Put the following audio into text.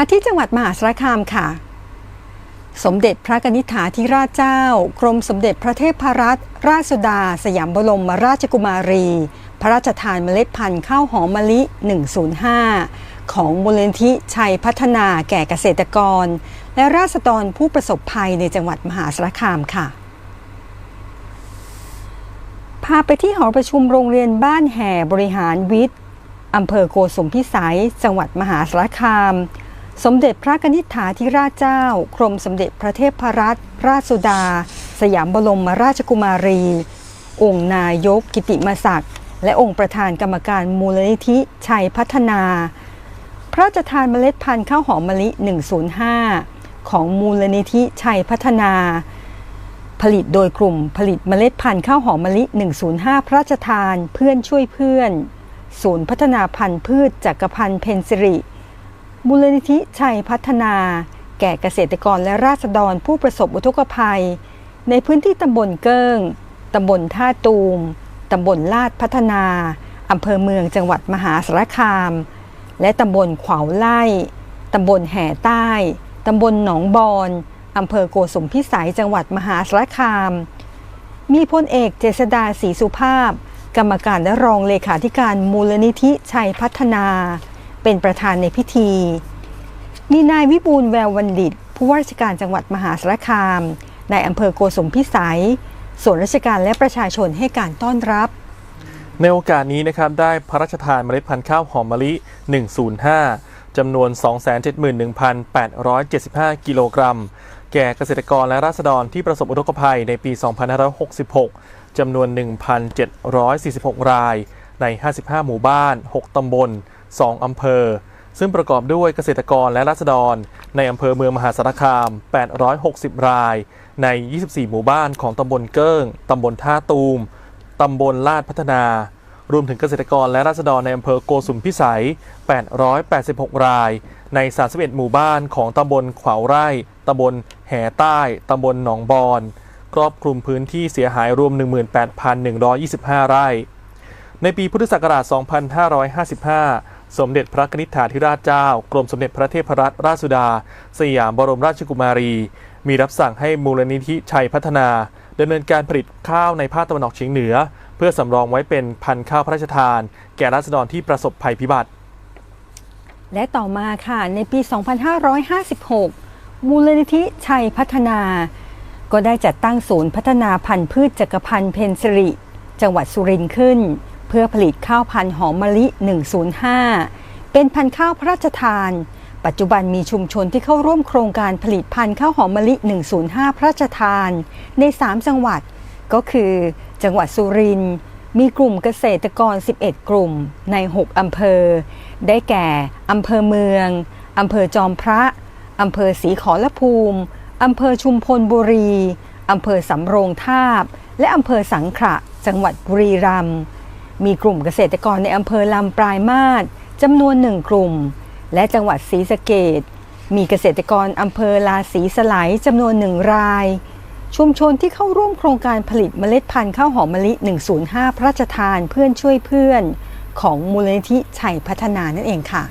มาที่จังหวัดมหาสารคามค่ะ สมเด็จพระกนิษฐาธิราชเจ้า กรมสมเด็จพระเทพรัตนราชสุดา สยามบรมราชกุมารี พระราชทานเมล็ดพันธุ์ข้าวหอมมะลิ 105 ของมูลนิธิชัยพัฒนาแก่เกษตรกร และราษฎรผู้ประสบภัยในจังหวัดมหาสารคามค่ะพาไปที่หอประชุมโรงเรียนบ้านแห่บริหารวิทย์อำเภอโกสุมพิสัย จังหวัดมหาสารคาม สมเด็จพระนิษฐาธิราชเจ้า กรมสมเด็จพระเทพรัตนราชสุดา สยามบรมราชกุมารี องค์นายกกิติมศักดิ์ และองค์ประธานกรรมการมูลนิธิชัยพัฒนา พระราชทานเมล็ดพันธุ์ข้าวหอมมะลิ 105 ของมูลนิธิชัยพัฒนา ผลิตโดยกลุ่มผลิตเมล็ดพันธุ์ข้าวหอมมะลิ 105 พระราชทานเพื่อนช่วยเพื่อน ศูนย์พัฒนาพันธุ์พืชจักรพันธ์เพนสิริ มูลนิธิชัยพัฒนา แก่เกษตรกรและราษฎรผู้ประสบอุทกภัย ในพื้นที่ตำบลเกิ้ง ตำบลท่าตูม ตำบลลาดพัฒนา อำเภอเมืองจังหวัดมหาสารคาม และตำบลขวาวไล่ ตำบลแห่ใต้ ตำบลหนองบอนอำเภอโกสุมพิสัยจังหวัดมหาสารคาม มีพลเอกเจษดาศรีสุภาพ กรรมการและรองเลขาธิการมูลนิธิชัยพัฒนา เป็นประธานในพิธี มีนายวิบูลแวววันดิต ผู้ว่าราชการจังหวัดมหาสารคามนายอำเภอโกสมพิสัย ส่วนราชการและประชาชนให้การต้อนรับ ในโอกาสนี้นะครับได้พระราชทานเมล็ดพันธุ์ข้าวหอมมะลิ 105 จำนวน 271,875 กิโลกรัม แก่เกษตรกรและราษฎรที่ประสบอุทกภัยในปี 2566 จำนวน 1,746 รายใน 55 หมู่บ้าน 6 ตำบล 2 อำเภอ ซึ่งประกอบด้วยเกษตรกรและราษฎร ในอำเภอเมืองมหาสารคาม 860 ราย ใน 24 หมู่บ้านของตำบลเกิ้ง ตำบลท่าตูม ตำบลลาดพัฒนา รวมถึงเกษตรกรและราษฎรในอำเภอโกสุมพิสัย 886 ราย ใน 31 หมู่บ้านของตำบลขวาวไร่ ตำบลแห่ใต้ ตำบลหนองบอนครอบคลุมพื้นที่เสียหายรวม 18,125 ไร่ ในปีพุทธศักราช 2555 สมเด็จพระนิษฐาธิราชเจ้า กรมสมเด็จพระเทพรัตนราชสุดา สยามบรมราชกุมารี มีรับสั่งให้มูลนิธิชัยพัฒนาดำเนินการผลิตข้าวในภาคตะวันออกเฉียงเหนือ เพื่อสำรองไว้เป็นพันธุ์ข้าวพระราชทาน แก่ราษฎรที่ประสบภัยพิบัติ และต่อมาค่ะในปี 2556 มูลนิธิชัยพัฒนา ก็ได้จัดตั้งศูนย์พัฒนาพันธุ์พืชจักรพันธ์เพนสริ จังหวัดสุรินทร์ขึ้น เพื่อผลิตข้าวพันธุ์หอมมะลิ 105 เป็นพันธุ์ข้าวพระราชทาน ปัจจุบันมีชุมชนที่เข้าร่วมโครงการผลิตพันธุ์ข้าวหอมมะลิ 105 พระราชทาน ใน 3 จังหวัด ก็คือ จังหวัดสุรินทร์มีกลุ่มเกษตรกร 11 กลุ่มใน 6 อำเภอ ได้แก่ อำเภอเมือง อำเภอจอมพระ อำเภอศรีขอรภูมิ อำเภอชุมพลบุรี อำเภอสำโรงทาบ และอำเภอสังขะ จังหวัดบุรีรัมย์ มีกลุ่มเกษตรกรในอำเภอลำปลายมาศจำนวนหนึ่งกลุ่ม และจังหวัดศรีสะเกดมีเกษตรกรอำเภอลาศรีสไลยจำนวนหนึ่งราย ชุมชนที่เข้าร่วมโครงการผลิตเมล็ดพันธุ์ข้าวหอมมะลิ 105 พระราชทานเพื่อนช่วยเพื่อน ของมูลนิธิชัยพัฒนานั่นเองค่ะ